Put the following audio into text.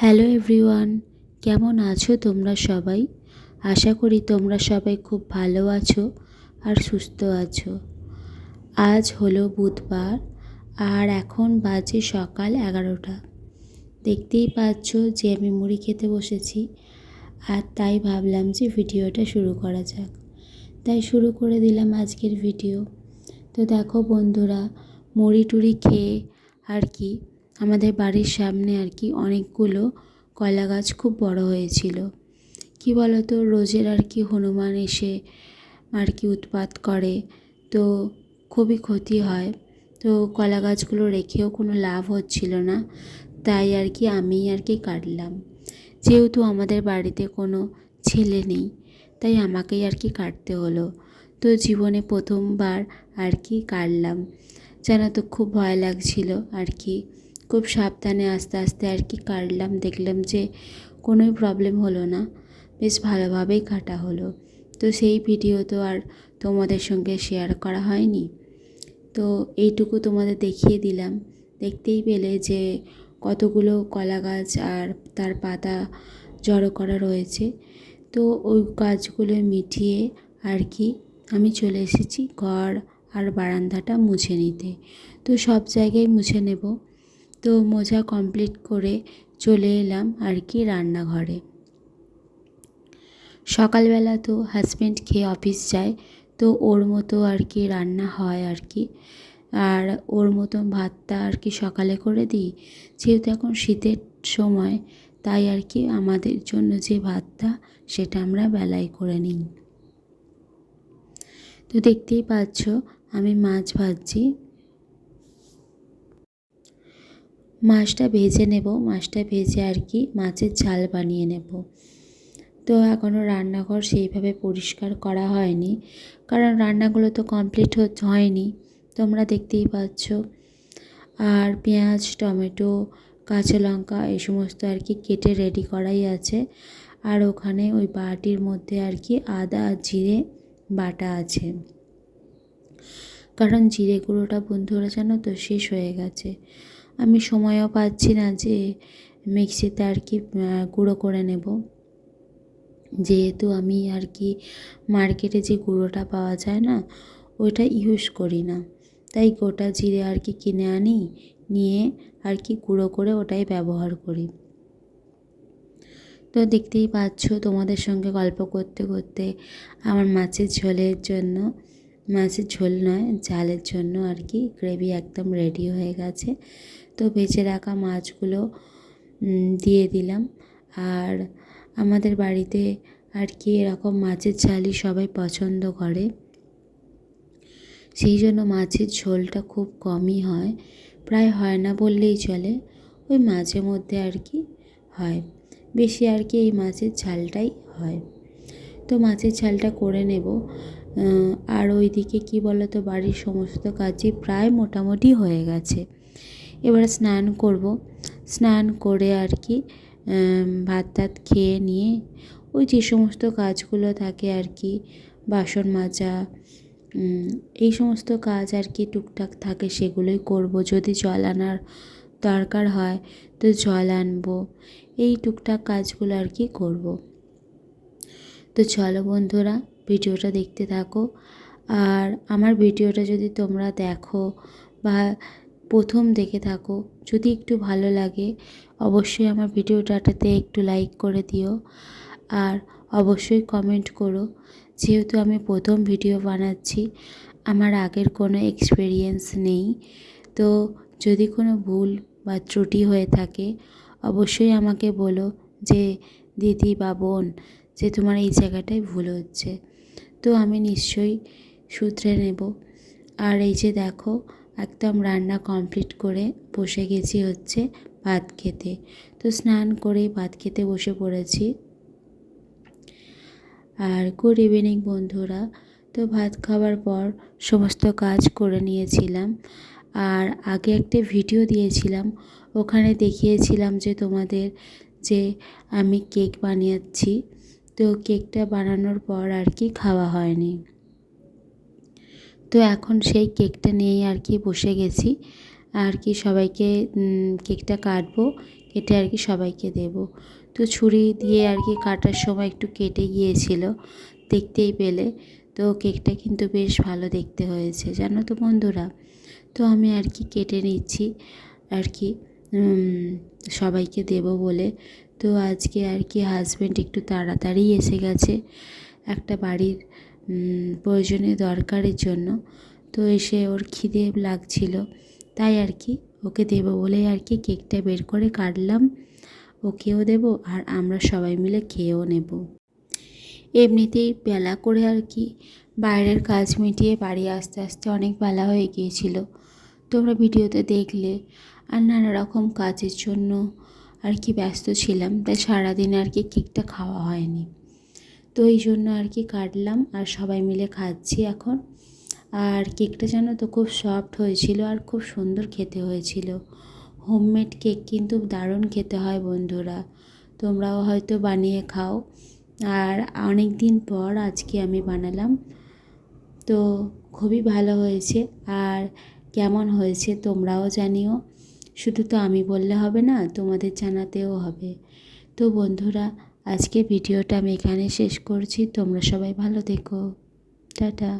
Hello everyone, কেমন আছো তোমরা সবাই? আশা করি তোমরা সবাই খুব ভালো আছো আর সুস্থ আছো। আজ হলো বুধবার আর এখন বাজে সকাল এগারোটা। দেখতেই পাচ্ছ যে আমি মুড়ি খেতে বসেছি আর তাই ভাবলাম যে ভিডিওটা শুরু করা যাক। তাই শুরু করে দিলাম আজকের ভিডিও। তো দেখো বন্ধুরা, মুড়ি টুড়ি খেয়ে আর কি আমাদের বাড়ির সামনে আর কি অনেকগুলো কলা গাছ খুব বড় হয়েছিল। কি বলো তো রোজের আর কি হনুমান এসে আর কি উৎপাত করে, তো খুবই ক্ষতি হয়। তো কলা গাছগুলো রেখেও কোনো লাভ হচ্ছিল না, তাই আর কি আমি আর কি কাটলাম। যেহেতু আমাদের বাড়িতে কোনো ছেলে নেই, তাই আমাকেই আর কি কাটতে হলো। তো জীবনে প্রথমবার আর কি কাটলাম। যেন তো, খুব ভয় লাগছিল আর কি। খুব সাবধানে আস্তে আস্তে আর কি কাটলাম, দেখলাম যে কোনোই প্রবলেম হলো না। বেশ ভালোভাবেই কাটা হলো। তো সেই ভিডিও তো আর তোমাদের সঙ্গে শেয়ার করা হয়নি। তো এইটুকু তোমাদের দেখিয়ে দিলাম। দেখতেই পেলে যে কতগুলো কলা গাছ আর তার পাতা জড়ো করা রয়েছে। তো ওই গাছগুলো মিটিয়ে আর কি আমি চলে এসেছি ঘর আর বারান্দাটা মুছে নিতে। তো সব জায়গায় মুছে নেব। তো মোজা কমপ্লিট করে চলে এলাম আর কি রান্নাঘরে। সকালবেলা তো হাজব্যান্ড খেয়ে অফিস যায়, তো ওর মতো আর কি রান্না হয় আর কি। আর ওর মতো ভাতটা আর কি সকালে করে দিই, যেহেতু এখন শীতের সময়, তাই আর কি আমাদের জন্য যে ভাতটা, সেটা আমরা বেলায় করে নিই। তো দেখতেই পাচ্ছ, আমি মাছ ভাজছি। মাছটা ভেজে নেব, মাছটা ভেজে আর কি মাছের ঝাল বানিয়ে নেব। তো এখনও রান্নাঘর সেইভাবে পরিষ্কার করা হয়নি, কারণ রান্নাগুলো তো কমপ্লিট হয়নি, তোমরা দেখতেই পাচ্ছ। আর পেঁয়াজ, টমেটো, কাঁচা লঙ্কা এই সমস্ত আর কি কেটে রেডি করাই আছে। আর ওখানে ওই বাটির মধ্যে আর কি আদা জিরে বাটা আছে। কারণ জিরে গুঁড়োটা বন্ধুরা জানো তো শেষ হয়ে গেছে। আমি সময়ও পাচ্ছি না যে মিক্সিতে আর কি গুঁড়ো করে নেব। যেহেতু আমি আর কি মার্কেটে যে গুঁড়োটা পাওয়া যায় না, ওইটা ইউজ করি না। তাই গোটা জিরে আর কি কিনে আনি, নিয়ে আর কি গুঁড়ো করে ওটাই ব্যবহার করি। তো দেখতেই পাচ্ছ তোমাদের সঙ্গে গল্প করতে করতে আমার মাছের ঝোলের জন্য, মাছের ঝোল নয়, ঝালের জন্য আর কি গ্রেভি একদম রেডি হয়ে গেছে। তো বেঁচে রাখা মাছগুলো দিয়ে দিলাম। আর আমাদের বাড়িতে আর কি এরকম মাছের ঝালই সবাই পছন্দ করে। সেই জন্য মাছের ঝোলটা খুব কমই হয়। প্রায় হয় না বললেই চলে, ওই মাঝে মধ্যে আর কি হয়। বেশি আর কি এই মাছের ঝালটাই হয়। তো মাছের ঝালটা করে নেব। আর ওইদিকে কী বলো তো বাড়ির সমস্ত কাজই প্রায় মোটামুটি হয়ে গেছে। এবারে স্নান করব। স্নান করে আর কি ভাত টাত খেয়ে নিয়ে ওই যে সমস্ত কাজগুলো থাকে আর কি, বাসন মাজা এই সমস্ত কাজ আর কি টুকটাক থাকে সেগুলোই করব। যদি জল আনার দরকার হয় তো জল আনব, এই টুকটাক কাজগুলো আর কি করব। তো চলো বন্ধুরা, ভিডিওটা দেখতে থাকো। আর আমার ভিডিওটা যদি তোমরা দেখো বা প্রথম দেখে থাকো। যদি একটু ভালো লাগে, অবশ্যই আমার ভিডিওটাতে একটু লাইক করে দিও। আর অবশ্যই কমেন্ট করো, যেহেতু আমি প্রথম ভিডিও বানাচ্ছি, আমার আগের কোনো এক্সপিরিয়েন্স নেই। তো যদি কোনো ভুল বা ত্রুটি হয়ে থাকে, অবশ্যই আমাকে বলো যে, দিদি বা বোন, যে তোমার এই জায়গাটায় ভুল হচ্ছে। তো আমি নিশ্চয়ই শুধরে নেব। আর এই যে দেখো একদম রান্না কমপ্লিট করে বসে গেছি হচ্ছে ভাত খেতে। তো স্নান করেই ভাত খেতে বসে পড়েছি। আর গুড ইভিনিং বন্ধুরা, তো ভাত খাওয়ার পর সমস্ত কাজ করে নিয়েছিলাম। আর আগে একটা ভিডিও দিয়েছিলাম, ওখানে দেখিয়েছিলাম যে তোমাদের যে আমি কেক বানিয়েছি। তো কেকটা বানানোর পর আর কি খাওয়া হয়নি। তো এখন সেই কেকটা নিয়েই আর কি বসে গেছি। আর কি সবাইকে কেকটা কাটবো, কেটে আর কি সবাইকে দেব। তো ছুরি দিয়ে আর কি কাটার সময় একটু কেটে গিয়েছিল দেখতেই পেলে। তো কেকটা কিন্তু বেশ ভালো দেখতে হয়েছে, জানো তো বন্ধুরা? তো আমি আর কি কেটে নিচ্ছি আর কি সবাইকে দেব বলে। তো আজকে আর কি হাজব্যান্ড একটু তাড়াতাড়ি এসে গেছে একটা বাড়ির প্রয়োজনে দরকারের জন্য। তো এসে ওর খিদে লাগছিল। তাই আর কি ওকে দেবো বলে আর কি কেকটা বের করে কাটলাম। ওকেও দেব আর আমরা সবাই মিলে খেয়েও নেব। এমনিতেই বেলা করে আর কি বাইরের কাজ মিটিয়ে বাড়ি আস্তে আস্তে অনেক বেলা হয়ে গিয়েছিল। তোমরা ভিডিওতে দেখলে আর নানা রকম কাজের জন্য আর কি ব্যস্ত ছিলাম। তাই সারাদিন আর কি কেকটা খাওয়া হয়নি। তো এই জন্য আর কি কাটলাম আর সবাই মিলে খাচ্ছি এখন। আর কেকটা জানো তো খুব সফট হয়েছিল আর খুব সুন্দর খেতে হয়েছিল। হোমমেড কেক কিন্তু দারুণ খেতে হয় বন্ধুরা। তোমরাও হয়তো বানিয়ে খাও। আর অনেক দিন পর আজকে আমি বানালাম। তো খুবই ভালো হয়েছে। আর কেমন হয়েছে তোমরাও জানিও। শুধু তো আমি বললে হবে না, তোমাদের জানাতেও হবে। তো বন্ধুরা আজকে ভিডিওটা আমি এখানে শেষ করছি। তোমরা সবাই ভালো দেখো টাটা।